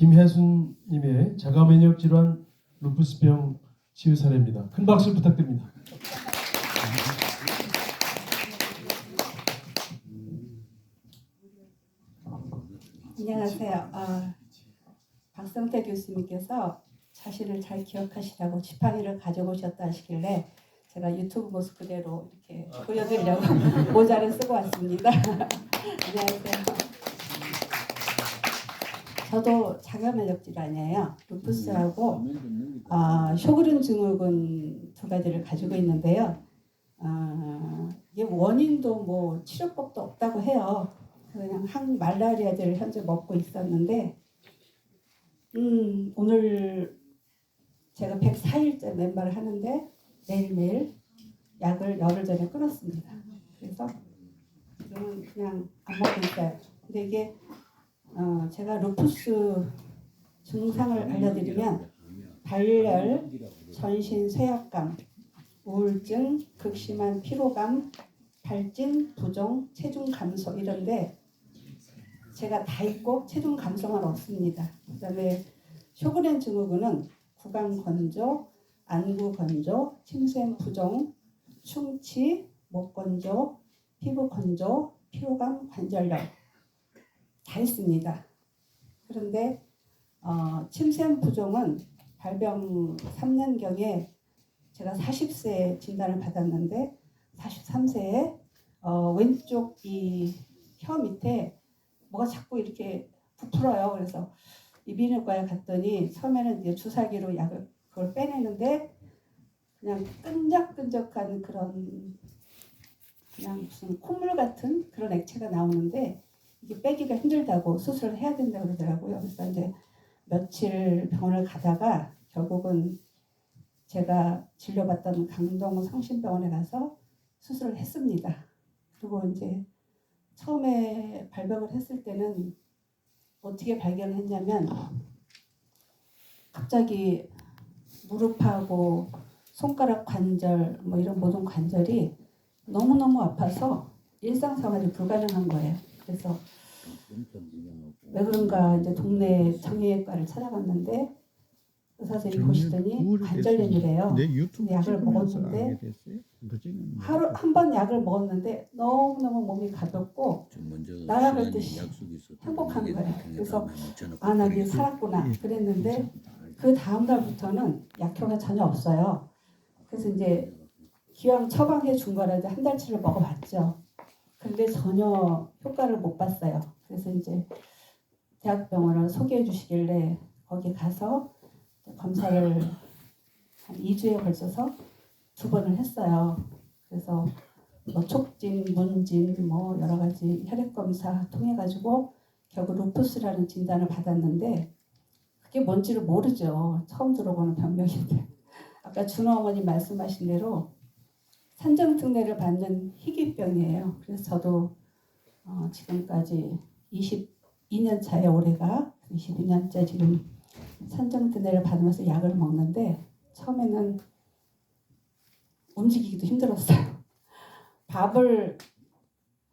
김혜순님의 자가 면역 질환 루푸스병 치유 사례입니다. 큰 박수 부탁드립니다. 안녕하세요. 아, 박성태 교수님께서 자신을 잘 기억하시라고 지팡이를 가져오셨다 하시길래 제가 유튜브 모습 그대로 이렇게 보여드리려고 모자를 쓰고 왔습니다. 안녕하세요. 저도 자가 면역 질환이에요. 루푸스하고 아, 쇼그린 증후군 두 가지를 가지고 있는데요. 아, 이게 원인도 뭐 치료법도 없다고 해요. 그냥 항 말라리아제를 현재 먹고 있었는데, 음, 오늘 제가 104일째 맨발을 하는데 매일매일 약을 열흘 전에 끊었습니다. 그래서 그냥 안 먹고 있어요. 근데 이게 어, 제가 루푸스 증상을 알려드리면 발열, 전신 쇠약감, 우울증, 극심한 피로감, 발진, 부종, 체중 감소 이런데 제가 다 있고 체중 감소만 없습니다. 그다음에 쇼그렌 증후군은 구강 건조, 안구 건조, 침샘 부종, 충치, 목 건조, 피부 건조, 피로감, 관절염 다 있습니다. 그런데 어, 침샘 부종은 발병 3년경에 제가 40세에 진단을 받았는데 43세에 어, 왼쪽 이 혀 밑에 뭐가 자꾸 이렇게 부풀어요. 그래서 이비인후과에 갔더니 처음에는 이제 주사기로 약을 그걸 빼내는데 그냥 끈적끈적한 그런 그냥 무슨 콧물 같은 그런 액체가 나오는데 이게 빼기가 힘들다고 수술을 해야 된다고 그러더라고요. 그래서 이제 며칠 병원을 가다가 결국은 제가 진료받던 강동 성심병원에 가서 수술을 했습니다. 그리고 이제 처음에 발병을 했을 때는 어떻게 발견을 했냐면 갑자기 무릎하고 손가락 관절 뭐 이런 모든 관절이 너무너무 아파서 일상생활이 불가능한 거예요. 그래서 왜 그런가 이제 동네 정형외과를 찾아갔는데 의사 선생님이 보시더니 관절염이래요. 약을 먹었는데 하루 한 번 약을 먹었는데 너무 너무 몸이 가볍고 날아갈 듯이 행복한 거예요. 그래서 아, 나 이제 살았구나 예. 그랬는데 그 다음 달부터는 약효가 전혀 없어요. 그래서 이제 기왕 처방해 준 거라 이제 한 달치를 먹어봤죠. 근데 전혀 효과를 못 봤어요. 그래서 이제 대학병원을 소개해 주시길래 거기 가서 검사를 한 2주에 걸쳐서 두 번을 했어요. 그래서 뭐 촉진, 문진, 뭐 여러 가지 혈액 검사 통해 가지고 결국 루푸스라는 진단을 받았는데 그게 뭔지를 모르죠. 처음 들어보는 병명인데 아까 준호 어머니 말씀하신 대로 산정 특례를 받는 희귀병이에요. 그래서 저도 어, 지금까지 22년 차에 올해가 22년째 지금 산정 특례를 받으면서 약을 먹는데 처음에는 움직이기도 힘들었어요. 밥을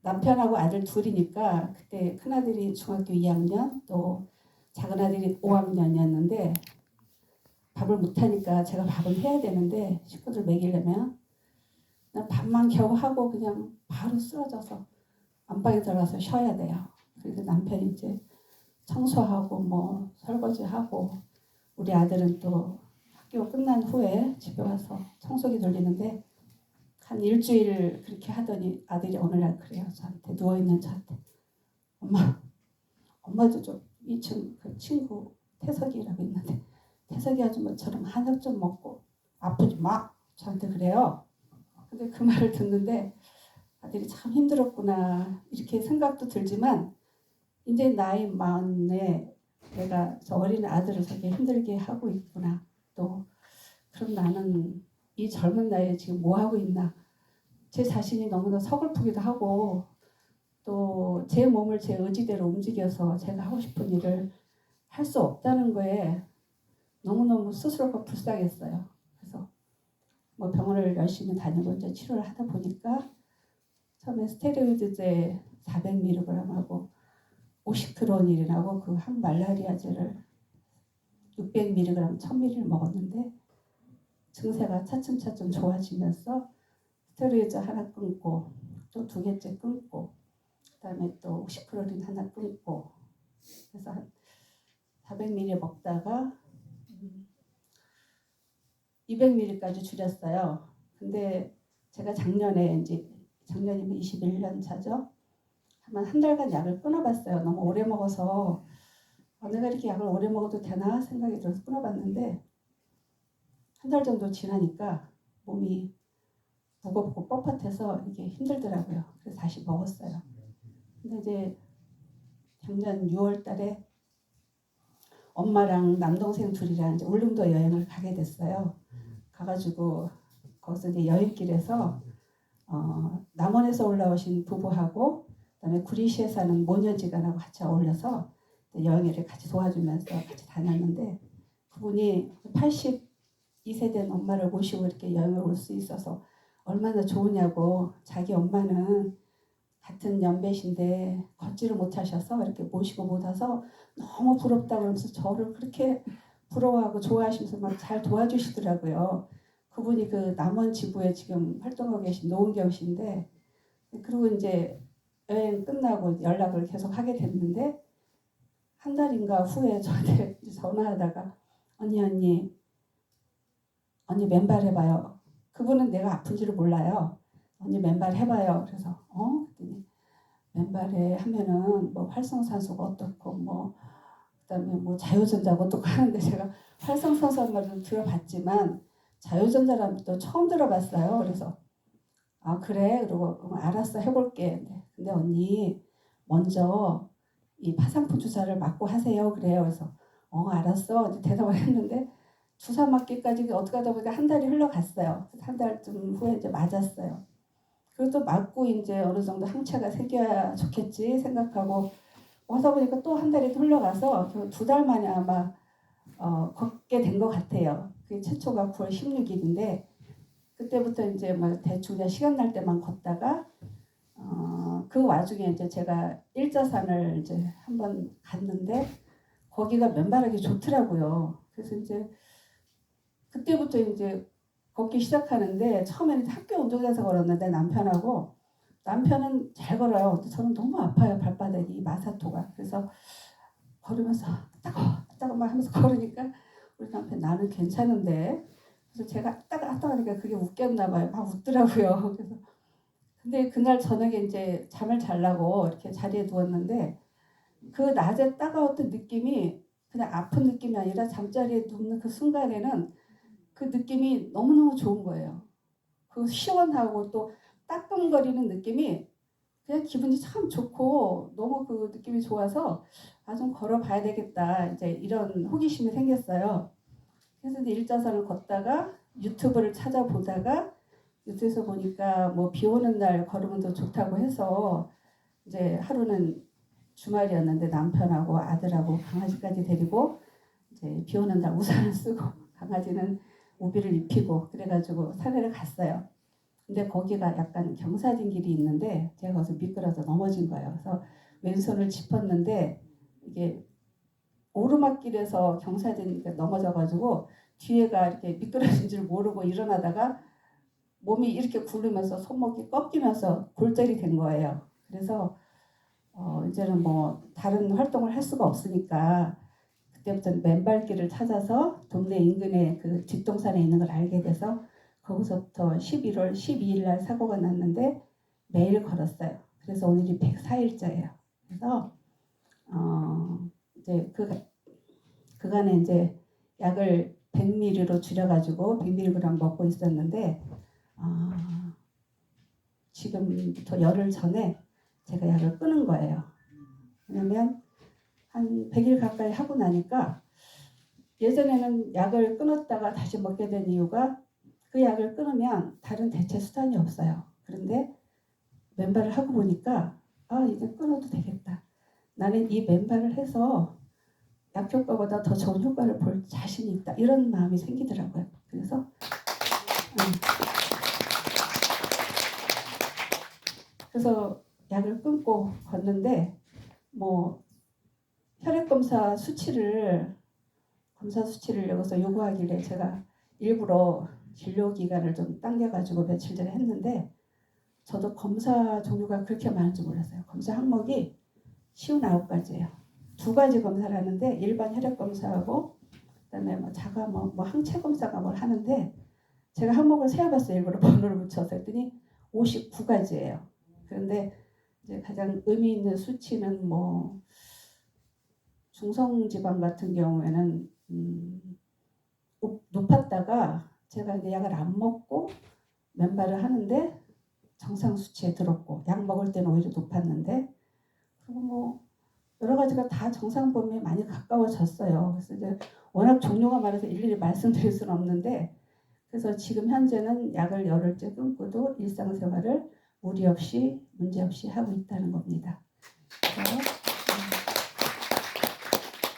남편하고 아들 둘이니까 그때 큰아들이 중학교 2학년 또 작은아들이 5학년이었는데 밥을 못하니까 제가 밥은 해야 되는데 식구들 먹이려면 나 밥만 겨우 하고 그냥 바로 쓰러져서 안방에 들어가서 쉬어야 돼요. 그래서 남편이 이제 청소하고 뭐 설거지하고 우리 아들은 또 학교 끝난 후에 집에 와서 청소기 돌리는데 한 일주일 그렇게 하더니 아들이 어느 날 그래요 저한테. 누워 있는 저한테. 엄마 엄마도 좀 2층 그 친구 태석이라고 있는데 태석이 아줌마처럼 한약 좀 먹고 아프지 마! 저한테 그래요 근데 그 말을 듣는데 아들이 참 힘들었구나 이렇게 생각도 들지만 이제 나이 마흔에 내가 저 어린 아들을 저렇게 힘들게 하고 있구나 또 그럼 나는 이 젊은 나이에 지금 뭐 하고 있나 제 자신이 너무나 서글프기도 하고 또 제 몸을 제 의지대로 움직여서 제가 하고 싶은 일을 할 수 없다는 거에 너무너무 스스로가 불쌍했어요. 그래서 뭐 병원을 열심히 다니고 이제 치료를 하다 보니까 처음에 스테로이드제 400mg하고 오시크론이라고 그 항말라리아제를 600mg, 1000mg를 먹었는데 증세가 차츰차츰 좋아지면서 스테로이드 하나 끊고 또 두 개째 끊고 그다음에 또 옥시크로린 하나 끊고 그래서 한 400ml 먹다가 200ml까지 줄였어요. 근데 제가 작년에 이제 작년이면 21년 차죠. 한 한 달간 약을 끊어봤어요. 너무 오래 먹어서 아, 내가 이렇게 약을 오래 먹어도 되나 생각이 들어서 끊어봤는데 한 달 정도 지나니까 몸이 무겁고 뻣뻣해서 이게 힘들더라고요. 그래서 다시 먹었어요. 근데 이제 작년 6월 달에 엄마랑 남동생 둘이랑 이제 울릉도 여행을 가게 됐어요. 가가지고 거기서 이제 여행길에서 어, 남원에서 올라오신 부부하고 그다음에 구리시에 사는 모녀지간하고 같이 어울려서 여행을 같이 도와주면서 같이 다녔는데 그분이 82세 된 엄마를 모시고 이렇게 여행을 올 수 있어서 얼마나 좋으냐고 자기 엄마는 같은 연배신데 걷지를 못하셔서 이렇게 모시고 못 와서 너무 부럽다고 그러면서 저를 그렇게 부러워하고 좋아하시면서 막 잘 도와주시더라고요. 그분이 그 남원 지부에 지금 활동하고 계신 노은경 씨인데 그리고 이제 여행 끝나고 연락을 계속 하게 됐는데 한 달인가 후에 저한테 전화하다가 언니 언니 언니 맨발 해봐요. 그분은 내가 아픈지를 몰라요. 언니 맨발 해봐요. 그래서 어? 맨발에 하면은 뭐 활성산소가 어떻고 뭐 그다음에 뭐 어떻고 하는데 제가 활성산소 말은 들어봤지만 자유전자라는 또 처음 들어봤어요. 그래서 아 그래 그러고 알았어 해볼게. 근데, 언니 먼저 이 파상풍 주사를 맞고 하세요. 그래요. 그래서 어 알았어 대답을 했는데 주사 맞기까지 어떻게 하다 보니까 한 달이 흘러갔어요. 한 달쯤 후에 이제 맞았어요. 그리고 또 맞고 이제 어느 정도 항체가 생겨야 좋겠지 생각하고 하다 보니까 또 한 달이 흘러가서 두 달 만에 아마 어, 걷게 된 것 같아요. 그게 최초가 9월 16일인데 그때부터 이제 막 대충 그냥 시간 날 때만 걷다가 어, 그 와중에 이제 제가 일자산을 이제 한번 갔는데 거기가 맨발하기 좋더라고요. 그래서 이제 그때부터 이제 걷기 시작하는데 처음에는 학교 운동장에서 걸었는데 남편하고 남편은 잘 걸어요. 저는 너무 아파요 발바닥이 이 마사토가. 그래서 걸으면서 따가워 따가워 막 하면서 걸으니까 우리 남편 나는 괜찮은데 그래서 제가 따가 따가 하니까 그게 웃겼나 봐요. 막 웃더라고요. 그래서 근데 그날 저녁에 이제 잠을 자려고 이렇게 자리에 누웠는데 그 낮에 따가웠던 느낌이 그냥 아픈 느낌이 아니라 잠자리에 눕는 그 순간에는 그 느낌이 너무너무 좋은 거예요. 그 시원하고 또 따끔거리는 느낌이 그냥 기분이 참 좋고 너무 그 느낌이 좋아서 아 좀 걸어봐야 되겠다 이제 이런 호기심이 생겼어요. 그래서 일자선을 걷다가 유튜브를 찾아보다가 유튜브에서 보니까 뭐 비 오는 날 걸으면 더 좋다고 해서 이제 하루는 주말이었는데 남편하고 아들하고 강아지까지 데리고 이제 비 오는 날 우산을 쓰고 강아지는 우비를 입히고 그래가지고 산에를 갔어요. 근데 거기가 약간 경사진 길이 있는데 제가 거기서 미끄러져 넘어진 거예요. 그래서 왼손을 짚었는데 이게 오르막길에서 경사진 넘어져가지고 뒤에가 이렇게 미끄러진 줄 모르고 일어나다가 몸이 이렇게 굴르면서 손목이 꺾이면서 골절이 된 거예요. 그래서 어 이제는 뭐 다른 활동을 할 수가 없으니까 그때부터 맨발길을 찾아서 동네 인근에 그 뒷동산에 있는 걸 알게 돼서 거기서부터 11월 12일 날 사고가 났는데 매일 걸었어요. 그래서 오늘이 104일째예요. 그래서 어 이제 그 그간에 이제 약을 100ml로 줄여가지고 100mg 먹고 있었는데 아 지금부터 열흘 전에 제가 약을 끊은 거예요. 왜냐면 한 100일 가까이 하고 나니까 예전에는 약을 끊었다가 다시 먹게 된 이유가 그 약을 끊으면 다른 대체 수단이 없어요. 그런데 맨발을 하고 보니까 아 이제 끊어도 되겠다. 나는 이 맨발을 해서 약 효과보다 더 좋은 효과를 볼 자신이 있다. 이런 마음이 생기더라고요. 그래서 음. 그래서 약을 끊고 걷는데 뭐 혈액 검사 수치를 검사 수치를 여기서 요구하길래 제가 일부러 진료 기간을 좀 당겨가지고 며칠 전에 했는데 저도 검사 종류가 그렇게 많은 줄 몰랐어요. 검사 항목이 쉬운 아홉 가지예요. 두 가지 검사를 하는데 일반 혈액 검사하고 그다음에 뭐 자가 뭐, 뭐 항체 검사가 뭘 하는데 제가 항목을 세어봤어요. 일부러 번호를 붙여서 했더니 59가지예요. 그런데 이제 가장 의미 있는 수치는 뭐 중성 지방 같은 경우에는 음, 높- 높았다가 제가 이제 약을 안 먹고 맨발을 하는데 정상 수치에 들었고 약 먹을 때는 오히려 높았는데 그리고 뭐 여러 가지가 다 정상 범위에 많이 가까워졌어요. 그래서 이제 워낙 종류가 많아서 일일이 말씀드릴 수는 없는데 그래서 지금 현재는 약을 열흘째 끊고도 일상생활을 무리 없이 문제 없이 하고 있다는 겁니다. 그래서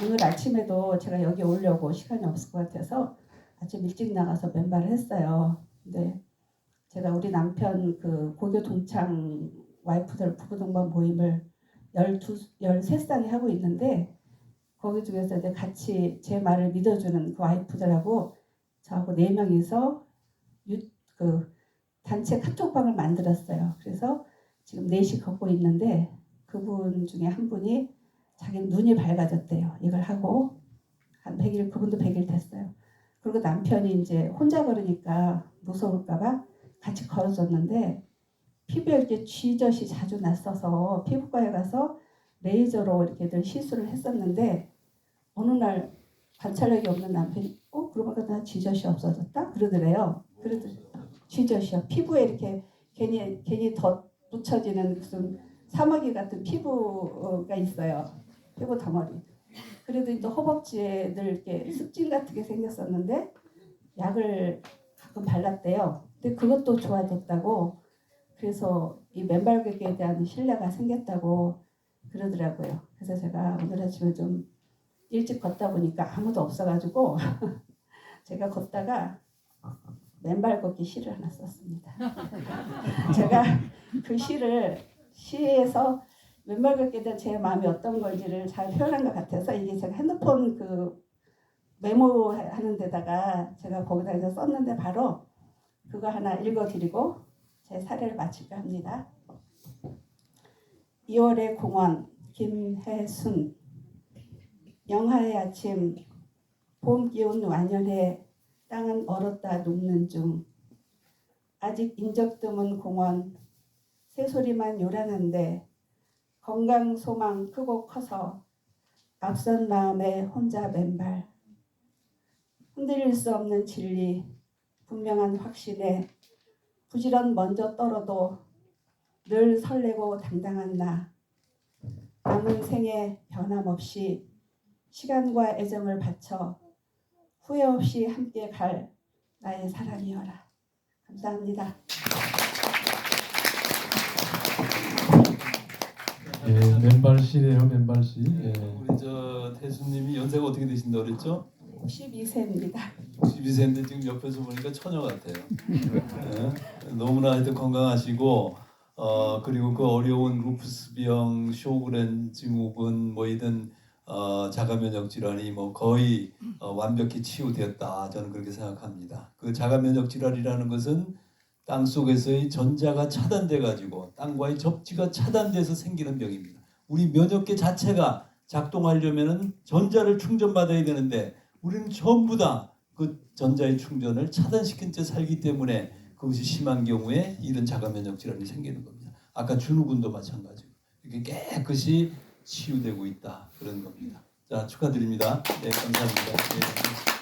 음, 오늘 아침에도 제가 여기 오려고 시간이 없을 것 같아서 아침 일찍 나가서 맨발을 했어요. 근데 제가 우리 남편 그 고교 동창 와이프들 부부 동반 모임을 12, 13쌍이 하고 있는데 거기 중에서 이제 같이 제 말을 믿어주는 그 와이프들하고 저하고 네 명이서 유, 그 단체 카톡방을 만들었어요. 그래서 지금 넷이 걷고 있는데 그분 중에 한 분이 자기 눈이 밝아졌대요. 이걸 하고 한 100일 그분도 100일 됐어요. 그리고 남편이 이제 혼자 걸으니까 무서울까봐 같이 걸어줬는데 피부에 이렇게 쥐젖이 자주 났어서 피부과에 가서 레이저로 이렇게 늘 시술을 했었는데 어느 날 관찰력이 없는 남편이 어 그러고 보니까 나 쥐젖이 없어졌다 그러더래요. 그러더니 쥐젖이요. 피부에 이렇게 괜히 괜히 덧 묻혀지는 무슨 사마귀 같은 피부가 있어요. 피부 덩어리. 그래도 또 허벅지에 늘 이렇게 습진 같은 게 생겼었는데 약을 가끔 발랐대요. 근데 그것도 좋아졌다고 그래서 이 맨발걷기에 대한 신뢰가 생겼다고 그러더라고요. 그래서 제가 오늘 아침에 좀 일찍 걷다 보니까 아무도 없어가지고 제가 걷다가 맨발 걷기 시를 하나 썼습니다. 제가 그 시를 시에서 대한 제 마음이 어떤 건지를 잘 표현한 것 같아서 이게 제가 핸드폰 그 메모하는 데다가 제가 거기다 해서 썼는데 바로 그거 하나 읽어드리고 제 사례를 마칠까 합니다. 2월의 공원 김혜순 영하의 아침 봄 기운 완연해 땅은 얼었다 녹는 중 아직 인적 드문 공원 새소리만 요란한데 건강 소망 크고 커서 앞선 마음에 혼자 맨발 흔들릴 수 없는 진리 분명한 확신에 부지런 먼저 떨어도 늘 설레고 당당한 나 남은 생에 변함없이 시간과 애정을 바쳐 후회 없이 함께 갈 나의 사랑이여라. 감사합니다. 예, 맨발씨네요, 맨발씨. 예. 우리 저 태수님이 연세가 어떻게 되신다 그랬죠? 52세입니다. 62세인데 지금 옆에서 보니까 처녀 같아요. 예? 너무나 하여튼 건강하시고 어 그리고 그 어려운 루푸스 병, 쇼그렌 증후군 뭐이든 어, 자가면역 질환이 뭐 거의 어, 완벽히 치유되었다 저는 그렇게 생각합니다. 그 자가면역 질환이라는 것은 땅 속에서의 전자가 차단돼 가지고 땅과의 접지가 차단돼서 생기는 병입니다. 우리 면역계 자체가 작동하려면은 전자를 충전받아야 되는데 우리는 전부 다 그 전자의 충전을 차단시킨 채 살기 때문에 그것이 심한 경우에 이런 자가면역 질환이 생기는 겁니다. 아까 준우군도 마찬가지고 이게 깨끗이 치유되고 있다 그런 겁니다. 자 축하드립니다. 네 감사합니다. 네.